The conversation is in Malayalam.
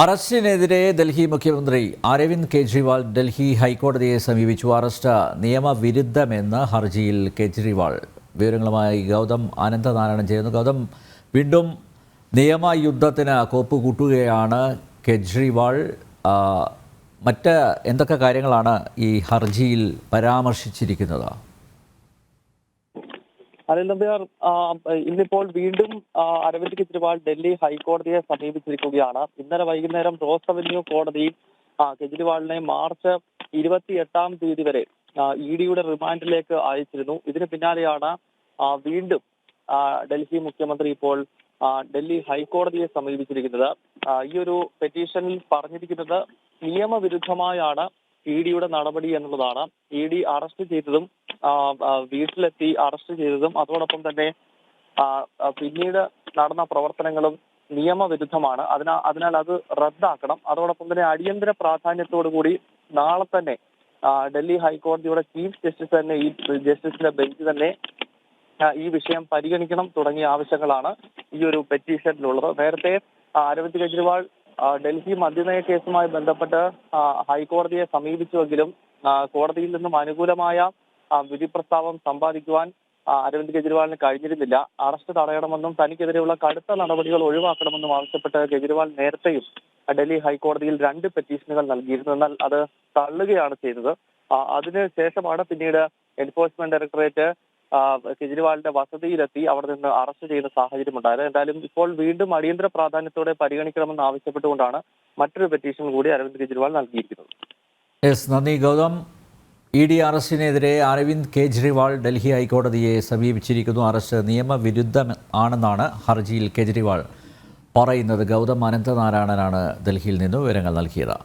അറസ്റ്റിനെതിരെ ഡൽഹി മുഖ്യമന്ത്രി അരവിന്ദ് കെജ്രിവാൾ ഡൽഹി ഹൈക്കോടതിയെ സമീപിച്ചു. അറസ്റ്റ് നിയമവിരുദ്ധമെന്ന് ഹർജിയിൽ കെജ്രിവാൾ. വിവരങ്ങളുമായി ഗൗതം അനന്തനാരായണൻ ചെയ്യുന്നു ഗൗതം വീണ്ടും നിയമയുദ്ധത്തിന് കോപ്പ് കൂട്ടുകയാണ് കെജ്രിവാൾ മറ്റ് എന്തൊക്കെ കാര്യങ്ങളാണ് ഈ ഹർജിയിൽ പരാമർശിച്ചിരിക്കുന്നത്? അനിൽ നമ്പ്യാർ ഇന്നിപ്പോൾ വീണ്ടും അരവിന്ദ് കെജ്രിവാൾ ഡൽഹി ഹൈക്കോടതിയെ സമീപിച്ചിരിക്കുകയാണ്. ഇന്നലെ വൈകുന്നേരം റോസ് അവന്യൂ കോടതി കെജ്രിവാളിനെ മാർച്ച് ഇരുപത്തി എട്ടാം തീയതി വരെ ഇ ഡിയുടെ റിമാൻഡിലേക്ക് അയച്ചിരുന്നു. ഇതിന് പിന്നാലെയാണ് വീണ്ടും ഡൽഹി മുഖ്യമന്ത്രി ഇപ്പോൾ ഡൽഹി ഹൈക്കോടതിയെ സമീപിച്ചിരിക്കുന്നത്. ഈ ഒരു പെറ്റീഷനിൽ പറഞ്ഞിരിക്കുന്നത് നിയമവിരുദ്ധമായാണ്. ഇ ഡിയുടെ നടപടി എന്നുള്ളതാണ്. ഇ ഡി അറസ്റ്റ് ചെയ്തതും വീട്ടിലെത്തി അറസ്റ്റ് ചെയ്തതും അതോടൊപ്പം തന്നെ പിന്നീട് നടന്ന പ്രവർത്തനങ്ങളും നിയമവിരുദ്ധമാണ്. അതിനാൽ അതിനാൽ അത് റദ്ദാക്കണം. അതോടൊപ്പം തന്നെ അടിയന്തര പ്രാധാന്യത്തോടു കൂടി നാളെ തന്നെ ഡൽഹി ഹൈക്കോടതിയുടെ ചീഫ് ജസ്റ്റിസ് തന്നെ ഈ ജസ്റ്റിസിന്റെ ബെഞ്ച് തന്നെ ഈ വിഷയം പരിഗണിക്കണം തുടങ്ങിയ ആവശ്യങ്ങളാണ് ഈ ഒരു പെറ്റീഷനിലുള്ളത്. നേരത്തെ അരവിന്ദ് കെജ്രിവാൾ ഡൽഹി മദ്യനയ കേസുമായി ബന്ധപ്പെട്ട് ഹൈക്കോടതിയെ സമീപിച്ചുവെങ്കിലും കോടതിയിൽ നിന്നും അനുകൂലമായ വിധി പ്രസ്താവം സമ്പാദിക്കുവാൻ അരവിന്ദ് കെജ്രിവാളിന് കഴിഞ്ഞിരുന്നില്ല. അറസ്റ്റ് തടയണമെന്നും തനിക്കെതിരെയുള്ള കടുത്ത നടപടികൾ ഒഴിവാക്കണമെന്നും ആവശ്യപ്പെട്ട് കെജ്രിവാൾ നേരത്തെയും ഡൽഹി ഹൈക്കോടതിയിൽ രണ്ട് പെറ്റീഷനുകൾ നൽകിയിരുന്നു. എന്നാൽ അത് തള്ളുകയാണ് ചെയ്തത്. അതിനുശേഷമാണ് പിന്നീട് എൻഫോഴ്സ്മെന്റ് ഡയറക്ടറേറ്റ് കെജ്രിവാളിന്റെ വസതിയിലെത്തി അവിടെ നിന്ന് അറസ്റ്റ് ചെയ്യുന്ന സാഹചര്യം ഉണ്ടായത് എന്തായാലും ഇപ്പോൾ വീണ്ടും അടിയന്തര പ്രാധാന്യത്തോടെ പരിഗണിക്കണമെന്ന് ആവശ്യപ്പെട്ടുകൊണ്ടാണ് മറ്റൊരു പെറ്റീഷൻ കൂടി അരവിന്ദ് കെജ്രിവാൾ നൽകിയിരിക്കുന്നത്. യെസ് നന്ദി ഗൗതം. ഇ ഡി അറസ്റ്റിനെതിരെ അരവിന്ദ് കെജ്രിവാൾ ഡൽഹി ഹൈക്കോടതിയെ സമീപിച്ചിരിക്കുന്നു. അറസ്റ്റ് നിയമവിരുദ്ധം ആണെന്നാണ് ഹർജിയിൽ കെജ്രിവാൾ പറയുന്നത്. ഗൗതം അനന്തനാരായണനാണ് ഡൽഹിയിൽ നിന്ന് വിവരങ്ങൾ നൽകിയത്.